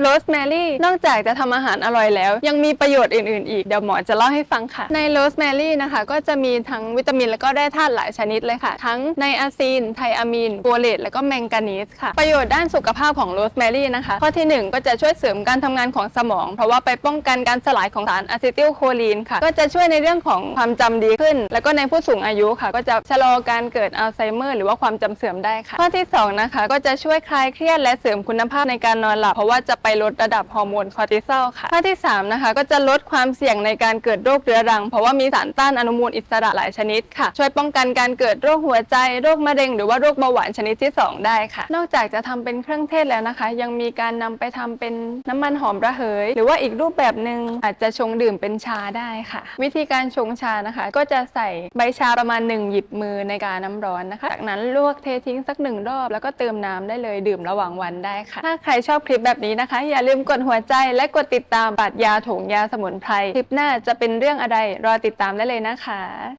โรสแมรี่นอกจากจะทำอาหารอร่อยแล้ว ยังมีประโยชน์อื่นๆ อีก เดี๋ยวหมอจะเล่าให้ฟังค่ะ ในโรสแมรี่นะคะ ก็จะมีทั้งวิตามินแล้วก็แร่ธาตุหลายชนิดเลยค่ะ ทั้งไนอาซีน ไทอะมีนโฟเลตแล้วก็แมงกานีสค่ะ ประโยชน์ด้านสุขภาพของโรสแมรี่นะคะ ข้อที่หนึ่งก็จะช่วยเสริมการทำงานของสมอง เพราะว่าไปป้องกันการสลายของสารอะซิติลโคลีนค่ะ ก็จะช่วยในเรื่องของความจำดีขึ้น แล้วก็ในผู้สูงอายุค่ะ ก็จะชะลอการเกิดอัลไซเมอร์หรือว่าความจำเสื่อมได้ค่ะ ข้อที่สองนะคะก็จะช่วยคลายเครียดและเสริมคุณภาพในการนอนหลับเพราะว่าจะไปลดระดับฮอร์โมนคอร์ติซอลค่ะข้อที่สามนะคะก็จะลดความเสี่ยงในการเกิดโรคเรื้อรัง เพราะว่ามีสารต้านอนุมูลอิสระหลายชนิดค่ะ ช่วยป้องกันการเกิดโรคหัวใจโรคมะเร็งหรือว่าโรคเบาหวานชนิดที่สองได้ค่ะ นอกจากจะทำเป็นเครื่องเทศแล้วนะคะ ยังมีการนำไปทำเป็นน้ำมันหอมระเหย หรือว่าอีกรูปแบบหนึ่งอาจจะชงดื่มเป็นชาได้ค่ะ วิธีการชงชานะคะ ก็จะใส่ใบชาประมาณ 1 หยิบมือในกาน้ำร้อนนะคะ จากนั้นลวกเททิ้งสักหนึ่งรอบ แล้วก็เติมน้ำได้เลยดื่มระหว่างวันได้ค่ะ ถ้าใครชอบคลิปแบบนี้นะคะอย่าลืมกดหัวใจและกดติดตามปรัดยาถงยาสมุนไพรคลิปหน้าจะเป็นเรื่องอะไรรอติดตามได้เลยนะคะ